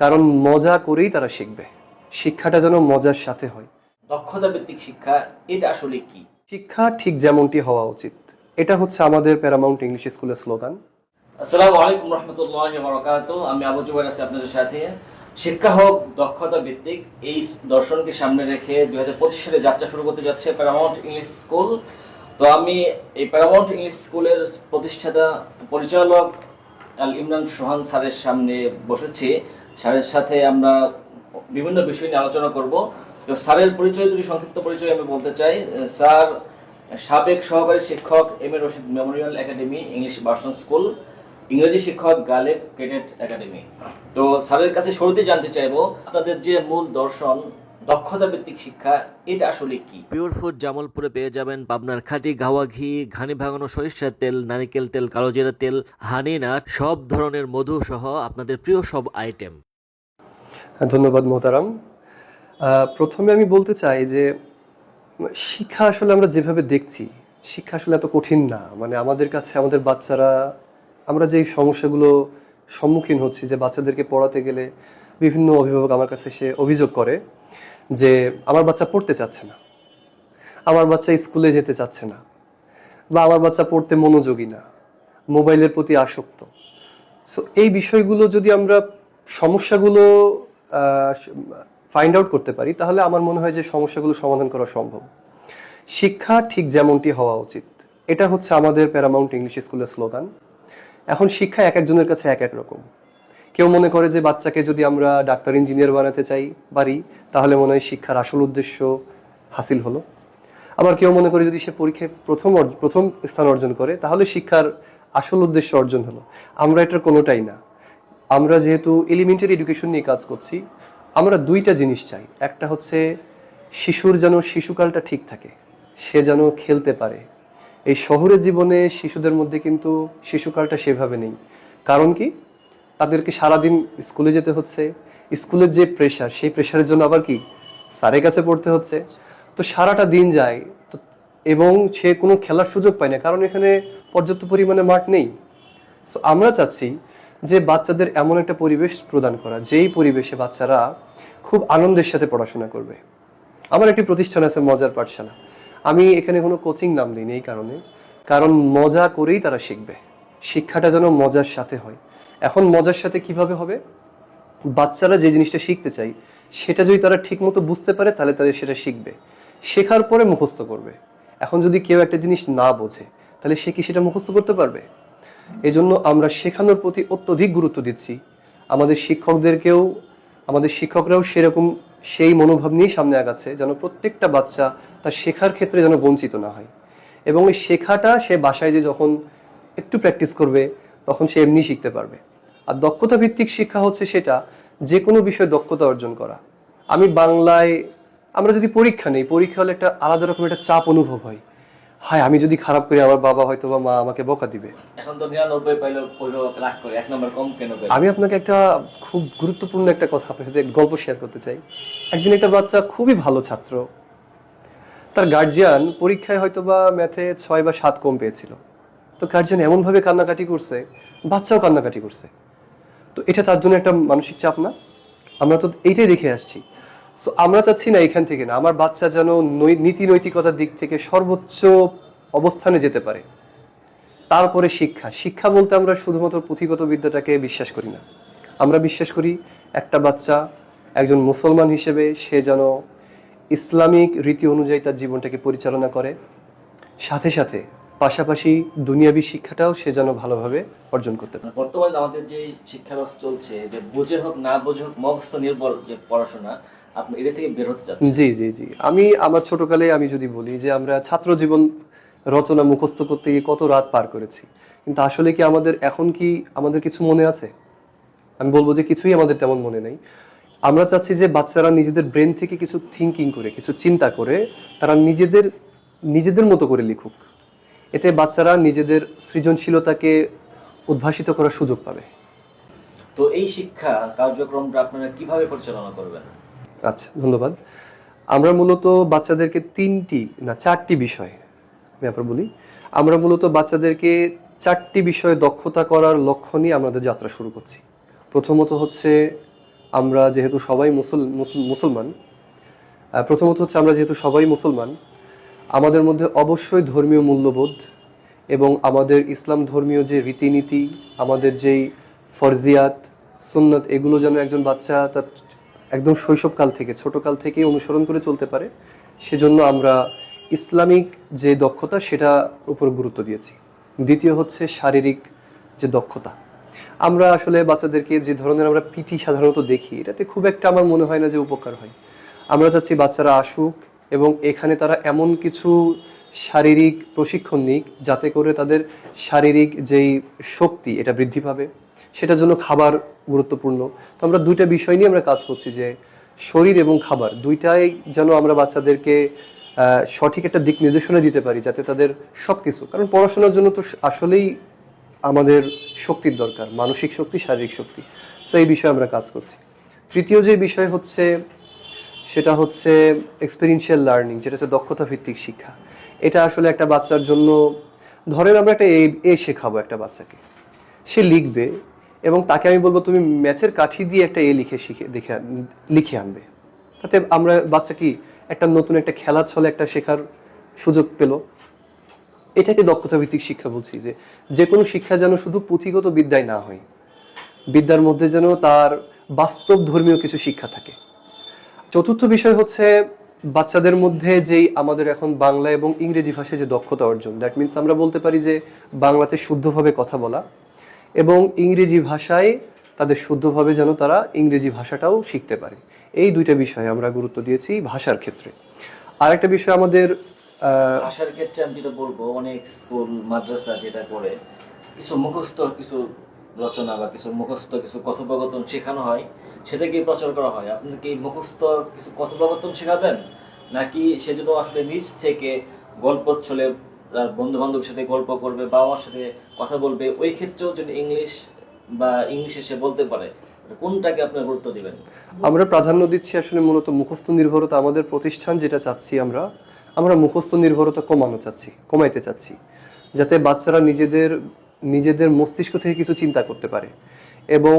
কারণ মজা করেই তারা শিখবে। শিক্ষাটা যেন মজার সাথে হয়। দক্ষতা ভিত্তিক শিক্ষা এটা আসলে কি? শিক্ষা ঠিক যেমনটি হওয়া উচিত। এটা হচ্ছে আমাদের প্যারামাউন্ট ইংলিশ স্কুলের স্লোগান আসসালামু আলাইকুম রহমতুল্লাহ বরকাত আমি আবু জুবাইর আছি আপনাদের সাথে। শিক্ষা হোক দক্ষতা ভিত্তিক এই দর্শনকে সামনে রেখে দুই হাজার পঁচিশ সালে যাত্রা শুরু করতে যাচ্ছে প্যারামাউন্ট ইংলিশ স্কুল তো আমি এই প্যারামাউন্ট ইংলিশ স্কুলের প্রতিষ্ঠাতা পরিচালক আল ইমরান সোহান স্যারের সামনে বসেছি। স্যারের সাথে আমরা বিভিন্ন বিষয় নিয়ে আলোচনা করব। তো স্যারের পরিচয় যদি সংক্ষিপ্ত পরিচয় আমি বলতে চাই। স্যার সাবেক সহকারী শিক্ষক M A Rashid memorial academy, English version school, ইংরেজি শিক্ষক গালেব ক্যাডেট একাডেমি। তো স্যারের কাছে শুরুতে জানতে চাইব, আপনাদের যে মূল দর্শন, দক্ষতা ভিত্তিক শিক্ষা, এটা আসলে কি? পিওর ফুড জামালপুরে পেয়ে যাবেন পাবনার খাঁটি গাওয়া ঘি, ঘানি ভাঙানো সরিষার তেল, নারিকেল তেল কালোজিরা তেল, হানি নাট, সব ধরনের মধু সহ আপনাদের প্রিয় সব আইটেম ধন্যবাদ মোহতারাম। প্রথমে আমি বলতে চাই যে, শিক্ষা আসলে আমরা যেভাবে দেখছি, শিক্ষা আসলে এত কঠিন না। মানে আমাদের কাছে, আমাদের বাচ্চারা, আমরা যেই সমস্যাগুলো সম্মুখীন হচ্ছি, যে বাচ্চাদেরকে পড়াতে গেলে বিভিন্ন অভিভাবক আমার কাছে এসে অভিযোগ করে যে, আমার বাচ্চা পড়তে চাচ্ছে না। আমার বাচ্চা স্কুলে যেতে চাচ্ছে না। বা আমার বাচ্চা পড়তে মনোযোগী না। মোবাইলের প্রতি আসক্ত। সো এই বিষয়গুলো যদি আমরা, সমস্যাগুলো ফাইন্ড আউট করতে পারি, তাহলে আমার মনে হয় যে সমস্যাগুলো সমাধান করা সম্ভব। শিক্ষা ঠিক যেমনটি হওয়া উচিত। এটা হচ্ছে আমাদের প্যারামাউন্ট ইংলিশ স্কুলের স্লোগান এখন শিক্ষা এক একজনের কাছে এক এক রকম। কেউ মনে করে যে বাচ্চাকে যদি আমরা ডাক্তার ইঞ্জিনিয়ার বানাতে চাই, পারি, তাহলে মনে হয় শিক্ষার আসল উদ্দেশ্য হাসিল হলো। আবার কেউ মনে করে যদি সে পরীক্ষায় প্রথম প্রথম স্থান অর্জন করে, তাহলে শিক্ষার আসল উদ্দেশ্য অর্জন হলো। আমরা এটার কোনোটাই না। আমরা যেহেতু এলিমেন্টারি এডুকেশন নিয়ে কাজ করছি, আমরা দুইটা জিনিস চাই। একটা হচ্ছে শিশুর যেন শিশুকালটা ঠিক থাকে, সে যেন খেলতে পারে। এই শহরের জীবনে শিশুদের মধ্যে কিন্তু শিশুকালটা সেভাবে নেই। কারণ কি? তাদেরকে সারাদিন স্কুলে যেতে হচ্ছে, স্কুলের যে প্রেশার সেই প্রেশারের জন্য আবার কি? স্যারের কাছে পড়তে হচ্ছে। তো সারাটা দিন যায়, তো এবং সে কোনো খেলার সুযোগ পায় না, কারণ এখানে পর্যাপ্ত পরিমাণে মাঠ নেই। সো আমরা চাচ্ছি যে বাচ্চাদের এমন একটা পরিবেশ প্রদান করা, যেই পরিবেশে বাচ্চারা খুব আনন্দের সাথে পড়াশোনা করবে। আমার একটি প্রতিষ্ঠান আছে, মজার পাঠশালা। আমি এখানে কোনো কোচিং নাম দিইনি এই কারণে, কারণ মজা করেই তারা শিখবে। শিক্ষাটা যেন মজার সাথে হয়। এখন মজার সাথে কীভাবে হবে? বাচ্চারা যে জিনিসটা শিখতে চাই সেটা যদি তারা ঠিকমতো বুঝতে পারে, তাহলে তারা সেটা শিখবে। শেখার পরে মুখস্থ করবে। এখন যদি কেউ একটা জিনিস না বোঝে, তাহলে সে কি সেটা মুখস্থ করতে পারবে? এজন্য আমরা শেখানোর প্রতি অত্যধিক গুরুত্ব দিচ্ছি। আমাদের শিক্ষকদেরকেও, আমাদের শিক্ষকরাও সেরকম সেই মনোভাব নিয়েই সামনে আগাচ্ছে যেন প্রত্যেকটা বাচ্চা তার শেখার ক্ষেত্রে যেন বঞ্চিত না হয়। এবং এই শেখাটা সে বাসায় যে যখন একটু প্র্যাকটিস করবে, তখন সে এমনি শিখতে পারবে। আর দক্ষতা ভিত্তিক শিক্ষা হচ্ছে সেটা যে কোনো বিষয়ে দক্ষতা অর্জন করা। আমি বাংলায়, আমরা যদি পরীক্ষা নেই, পরীক্ষা হলে একটা আলাদা রকম একটা চাপ অনুভব হয়। হায় আমি যদি খারাপ করি আমার বাবা হয়তো বা মা আমাকে বকা দিবে। এখন তো নিরানব্বই পাইলে অভিভাবক রাগ করে এক নম্বর কম কেন আমি আপনাকে একটা খুব গুরুত্বপূর্ণ একটা কথা আপনার সাথে গল্প শেয়ার করতে চাই। একদিন একটা বাচ্চা খুবই ভালো ছাত্র। তার গার্জিয়ান পরীক্ষায় হয়তো বা ম্যাথে ছয় বা সাত কম পেয়েছিল। তো গার্জিয়ান এমনভাবে কান্নাকাটি করছে বাচ্চাও কান্নাকাটি করছে। তো এটা তার জন্য একটা মানসিক চাপ না? আমরা তো এইটাই দেখে আসছি। সো আমরা চাচ্ছি না এখান থেকে না। আমার বাচ্চা যেন নীতি নৈতিকতার দিক থেকে সর্বোচ্চ অবস্থানে যেতে পারে। তারপরে শিক্ষা। শিক্ষা বলতে আমরা শুধুমাত্র পুঁথিগত বিদ্যাটাকে বিশ্বাস করি না। আমরা বিশ্বাস করি একটা বাচ্চা একজন মুসলমান হিসেবে সে যেন ইসলামিক রীতি অনুযায়ী তার জীবনটাকে পরিচালনা করে। সাথে সাথে পাশাপাশি দুনিয়াবী শিক্ষাটাও সে যেন ভালোভাবে অর্জন করতে পারে। বর্তমানে আমাদের যে শিক্ষা ব্যবস্থা চলছে, যে বোঝে হোক, না বোঝে হোক মুখস্থ নির্ভর যে পড়াশোনা আপনি এটা থেকে বের হতে চাচ্ছেন। জি জি জি। আমি আমার ছোটকালে আমি যদি বলি যে আমরা ছাত্র জীবন রচনা মুখস্থ করতে গিয়ে কত রাত পার করেছি। কিন্তু আসলে কি আমাদের এখন কি আমাদের কিছু মনে আছে? আমি বলব যে কিছুই আমাদের তেমন মনে নেই। আমরা চাচ্ছি যে বাচ্চারা নিজেদের ব্রেন থেকে কিছু থিঙ্কিং করে কিছু চিন্তা করে তারা নিজেদের নিজেদের মতো করে লিখুক। এতে বাচ্চারা নিজেদের সৃজনশীলতাকে উদ্ভাসিত করার সুযোগ পাবে। তো এই শিক্ষা কার্যক্রমটা আপনারা কীভাবে পরিচালনা করবেন? আচ্ছা ধন্যবাদ। আমরা মূলত বাচ্চাদেরকে তিনটি, না, চারটি বিষয়, আমি আপনার বলি, আমরা মূলত বাচ্চাদেরকে চারটি বিষয়ে দক্ষতা করার লক্ষ্য নিয়ে আমাদের যাত্রা শুরু করছি। প্রথমত হচ্ছে আমরা যেহেতু সবাই মুসল, মুসল- মুসলমান প্রথমত হচ্ছে আমরা যেহেতু সবাই মুসলমান, আমাদের মধ্যে অবশ্যই ধর্মীয় মূল্যবোধ এবং আমাদের ইসলাম ধর্মীয় যে রীতিনীতি, আমাদের যেই ফরজিয়াত, সুন্নত, এগুলো যেন একজন বাচ্চা তার একদম শৈশবকাল থেকে, ছোটকাল থেকেই অনুসরণ করে চলতে পারে। সেজন্য আমরা ইসলামিক যে দক্ষতা, সেটা উপর গুরুত্ব দিয়েছি। দ্বিতীয় হচ্ছে শারীরিক যে দক্ষতা। আমরা আসলে বাচ্চাদেরকে যে ধরনের আমরা পিটি সাধারণত দেখি, এটাতে খুব একটা আমার মনে হয় না যে উপকার হয়। আমরা চাচ্ছি বাচ্চারা আসুক এবং এখানে তারা এমন কিছু শারীরিক প্রশিক্ষণ নিক, যাতে করে তাদের শারীরিক যেই শক্তি, এটা বৃদ্ধি পাবে। সেটার জন্য খাবার গুরুত্বপূর্ণ। তো আমরা দুইটা বিষয় নিয়ে আমরা কাজ করছি যে শরীর এবং খাবার। দুইটাই যেন আমরা বাচ্চাদেরকে সঠিক একটা দিক নির্দেশনা দিতে পারি যাতে তাদের সব কিছু কারণ পড়াশোনার জন্য তো আসলেই আমাদের শক্তির দরকার, মানসিক শক্তি, শারীরিক শক্তি। তো এই বিষয়ে আমরা কাজ করছি। তৃতীয় যে বিষয় হচ্ছে, সেটা হচ্ছে এক্সপিরিয়েন্সিয়াল লার্নিং যেটা হচ্ছে দক্ষতা ভিত্তিক শিক্ষা। এটা আসলে একটা বাচ্চার জন্য, ধরেন আমরা একটা এ শেখাবো একটা বাচ্চাকে। সে লিখবে এবং তাকে আমি বলব, তুমি ম্যাচের কাঠি দিয়ে একটা এ লিখে শিখে, দেখে লিখে আনবে। তাতে আমরা বাচ্চা কি একটা নতুন একটা খেলার ছলে একটা শেখার সুযোগ পেল। এটাকে দক্ষতা ভিত্তিক শিক্ষা বলছি যে যে কোনো শিক্ষা যেন শুধু পুঁথিগত বিদ্যায় না হয়, বিদ্যার মধ্যে যেন তার বাস্তব ধর্মীয় কিছু শিক্ষা থাকে। চতুর্থ বিষয় হচ্ছে বাচ্চাদের মধ্যে যেই আমাদের এখন বাংলা এবং ইংরেজি ভাষায় যে দক্ষতা অর্জন দ্যাট মিনস আমরা বলতে পারি যে বাংলাতে শুদ্ধভাবে কথা বলা। এবং ইংরেজি ভাষায় তাদের শুদ্ধভাবে যেন তারা ইংরেজি ভাষাটাও শিখতে পারে। এই দুইটা বিষয়ে আমরা গুরুত্ব দিয়েছি ভাষার ক্ষেত্রে। আর একটা বিষয় আমাদের ভাষার ক্ষেত্রে আমি যেটা বলব, অনেক স্কুল, মাদ্রাসা যেটা করে, কিছু মুখস্থ, কিছু রচনা বা কিছু মুখস্থ, কিছু কথোপকথন শেখানো হয়, সেটাকে প্রচার করা হয়। আপনার কি মুখস্থ কিছু কথোপকথন শেখাবেন? নাকি সেজন্য আসলে নিজ থেকে গল্প চলে তার বন্ধু বান্ধবের সাথে গল্প করবে বাবা মার সাথে কথা বলবে, ওই ক্ষেত্রেও যদি ইংলিশ বা ইংলিশে সে বলতে পারে কোনটাকে আপনার গুরুত্ব দিবেন? আমরা প্রাধান্য দিচ্ছি আসলে মূলত মুখস্থ নির্ভরতা, আমাদের প্রতিষ্ঠান যেটা চাচ্ছি আমরা আমরা মুখস্থ নির্ভরতা কমানো চাচ্ছি, কমাইতে চাচ্ছি, যাতে বাচ্চারা নিজেদের নিজেদের মস্তিষ্ক থেকে কিছু চিন্তা করতে পারে। এবং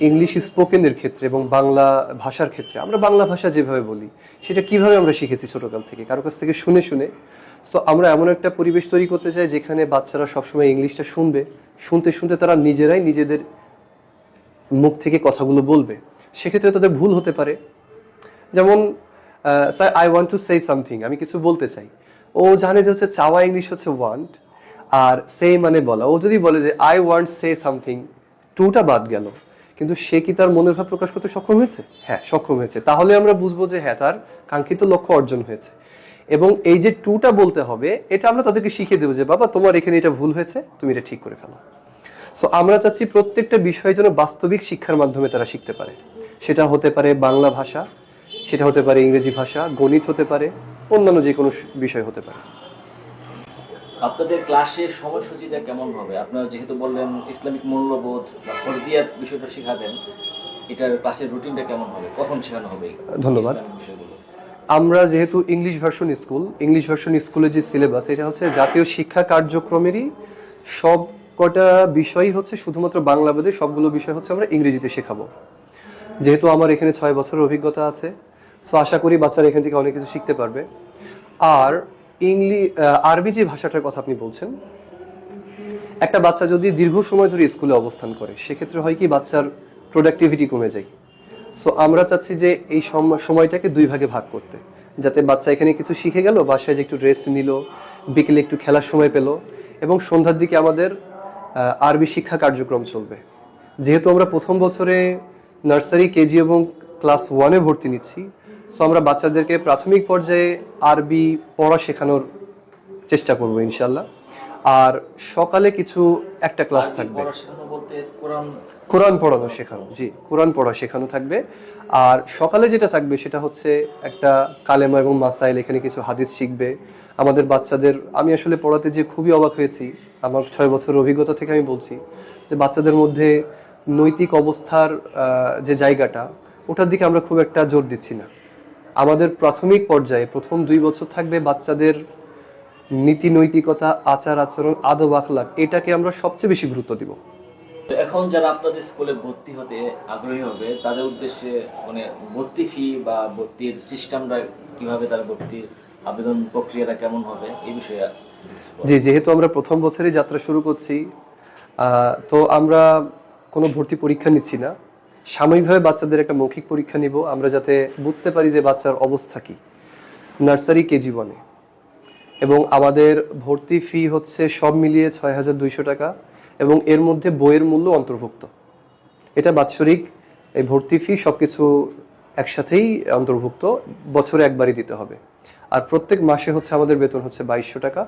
ইংলিশ স্পোকেনের ক্ষেত্রে এবং বাংলা ভাষার ক্ষেত্রে, আমরা বাংলা ভাষা যেভাবে বলি, সেটা কীভাবে আমরা শিখেছি ছোটোকাল থেকে? কারও কাছ থেকে শুনে শুনে। সো আমরা এমন একটা পরিবেশ তৈরি করতে চাই যেখানে বাচ্চারা সবসময় ইংলিশটা শুনবে, শুনতে শুনতে তারা নিজেরাই নিজেদের মুখ থেকে কথাগুলো বলবে। সেক্ষেত্রে তাদের ভুল হতে পারে। যেমন sir I want to say something আমি কিছু বলতে চাই। ও জানে যে হচ্ছে চাওয়া ইংলিশ হচ্ছে ওয়ান্ট আর সে মানে বলা। ও যদি বলে যে আই ওয়ান্ট সে সামথিং টুটা বাদ গেল। কিন্তু সে কি তার মনের ভাব প্রকাশ করতে সক্ষম হয়েছে? হ্যাঁ সক্ষম হয়েছে। তাহলে আমরা বুঝব যে হ্যাঁ তার কাঙ্ক্ষিত লক্ষ্য অর্জন হয়েছে। এবং এই যে টুটা বলতে হবে, এটা আমরা তাদেরকে শিখিয়ে দেবো যে, বাবা, তোমার এখানে এটা ভুল হয়েছে, তুমি এটা ঠিক করে ফেলো। সো আমরা চাচ্ছি প্রত্যেকটা বিষয় যেন বাস্তবিক শিক্ষার মাধ্যমে তারা শিখতে পারে। সেটা হতে পারে বাংলা ভাষা, সেটা হতে পারে ইংরেজি ভাষা, গণিত হতে পারে, অন্যান্য যে কোনো বিষয় হতে পারে। আপনাদের ক্লাসের সময়সূচিটা কেমন হবে? আপনারা যেহেতু বললেন ইসলামিক মূল্যবোধ বা ফরজিয়াত বিষয়টা শেখাবেন এটার ক্লাসের রুটিনটা কেমন হবে? কখন শেখানো হবে ধন্যবাদ। বিষয়গুলো? আমরা যেহেতু English version school English version স্কুলের যে সিলেবাস এটা হচ্ছে জাতীয় শিক্ষা কার্যক্রমেরই সব কটা বিষয়ই হচ্ছে শুধুমাত্র বাংলা বাদে সবগুলো বিষয় হচ্ছে আমরা ইংরেজিতে শেখাবো। যেহেতু আমার এখানে ছয় বছরের অভিজ্ঞতা আছে সো আশা করি বাচ্চারা এখান থেকে অনেক কিছু শিখতে পারবে। আর ইংলি আরবি যে ভাষাটার কথা আপনি বলছেন, একটা বাচ্চা যদি দীর্ঘ সময় ধরে স্কুলে অবস্থান করে, সেক্ষেত্রে হয় কি বাচ্চার প্রোডাক্টিভিটি কমে যায়। সো আমরা চাচ্ছি যে এই সম- সময়টাকে দুই ভাগে ভাগ করতে। যাতে বাচ্চা এখানে কিছু শিখে গেল, বাসায় যে একটু রেস্ট নিল, বিকেলে একটু খেলার সময় পেল, এবং সন্ধ্যার দিকে আমাদের আরবি শিক্ষা কার্যক্রম চলবে। যেহেতু আমরা প্রথম বছরে নার্সারি, কেজি এবং ক্লাস ওয়ানে ভর্তি নিচ্ছি সো আমরা বাচ্চাদেরকে প্রাথমিক পর্যায়ে আরবি পড়া শেখানোর চেষ্টা করব ইনশাল্লাহ আর সকালে কিছু একটা ক্লাস থাকবে। কোরআন কোরআন পড়ানো শেখানো জি কোরআন পড়া শেখানো থাকবে। আর সকালে যেটা থাকবে সেটা হচ্ছে একটা কালেমা এবং মাসাইল এখানে কিছু হাদিস শিখবে। আমাদের বাচ্চাদের আমি আসলে পড়াতে যে খুবই অবাক হয়েছি আমার ছয় বছরের অভিজ্ঞতা থেকে আমি বলছি যে বাচ্চাদের মধ্যে নৈতিক অবস্থার আহ, যে জায়গাটা ওটার দিকে আমরা খুব একটা জোর দিচ্ছি না। আমাদের প্রাথমিক পর্যায়ে প্রথম দুই বছর থাকবে বাচ্চাদের নীতি নৈতিকতা আচার আচরণ আদব আখলাক এটাকে আমরা সবচেয়ে বেশি গুরুত্ব দিব। তো এখন যারা আপনাদের স্কুলে ভর্তি হতে আগ্রহী হবে তাদের উদ্দেশ্যে মানে ভর্তি ফি বা ভর্তির সিস্টেমটা কীভাবে তারা ভর্তির আবেদন প্রক্রিয়াটা কেমন হবে এই বিষয়ে জি যেহেতু আমরা প্রথম বছরই যাত্রা শুরু করছি তো আমরা কোনো ভর্তি পরীক্ষা নিচ্ছি না। সাময়িকভাবে বাচ্চাদের একটা মৌখিক পরীক্ষা নিব, আমরা যাতে বুঝতে পারি যে বাচ্চার অবস্থা কি, নার্সারি কেজি বনে এবং আমাদের ভর্তি ফি হচ্ছে সব মিলিয়ে ছয় হাজার দুইশো টাকা, এবং এর মধ্যে বইয়ের মূল্য অন্তর্ভুক্ত। এটা বাৎসরিক, এই ভর্তি ফি সবকিছু একসাথেই অন্তর্ভুক্ত, বছরে একবারই দিতে হবে। আর প্রত্যেক মাসে হচ্ছে আমাদের বেতন হচ্ছে বাইশশো টাকা।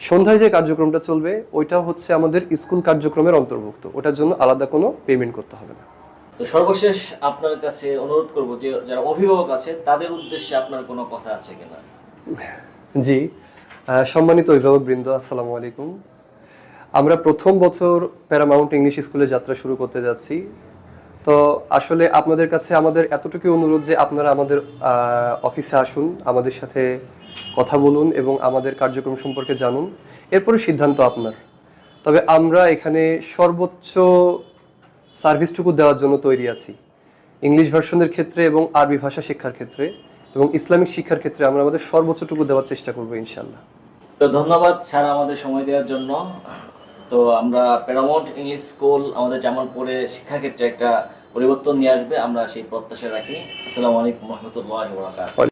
সন্ধ্যায় যে কার্যক্রমটা চলবে ওইটা হচ্ছে আমাদের স্কুল কার্যক্রমের অন্তর্ভুক্ত। ওটার জন্য আলাদা কোনো পেমেন্ট করতে হবে না। তো সর্বশেষ আপনার কাছে অনুরোধ করব যে, যারা অভিভাবক আছে, তাদের উদ্দেশ্যে আপনার কোনো কথা আছে কিনা? জি সম্মানিত অভিভাবক বৃন্দ আসসালামু আলাইকুম। আমরা প্রথম বছর প্যারামাউন্ট ইংলিশ স্কুলে যাত্রা শুরু করতে যাচ্ছি। তো আসলে আপনাদের কাছে আমাদের এতটুকু অনুরোধ যে, আপনারা আমাদের অফিসে আসুন, আমাদের সাথে কথা বলুন এবং আমাদের কার্যক্রম সম্পর্কে জানুন। এরপরে সিদ্ধান্ত আপনার। তবে আমরা এখানে সর্বোচ্চ সার্ভিসটুকু দেওয়ার জন্য তৈরি আছি। ইংলিশ ভার্সনের ক্ষেত্রে এবং আরবি ভাষা শিক্ষার ক্ষেত্রে এবং ইসলামিক শিক্ষার ক্ষেত্রে আমরা আমাদের সর্বোচ্চটুকু দেওয়ার চেষ্টা করব ইনশাল্লাহ তো ধন্যবাদ স্যার আমাদের সময় দেওয়ার জন্য। তো আমরা প্যারামাউন্ট ইংলিশ স্কুল আমাদের জামালপুরে শিক্ষাক্ষেত্রে একটা পরিবর্তন নিয়ে আসবে, আমরা সেই প্রত্যাশা রাখি। আসসালামু আলাইকুম রহমতুল্লাহ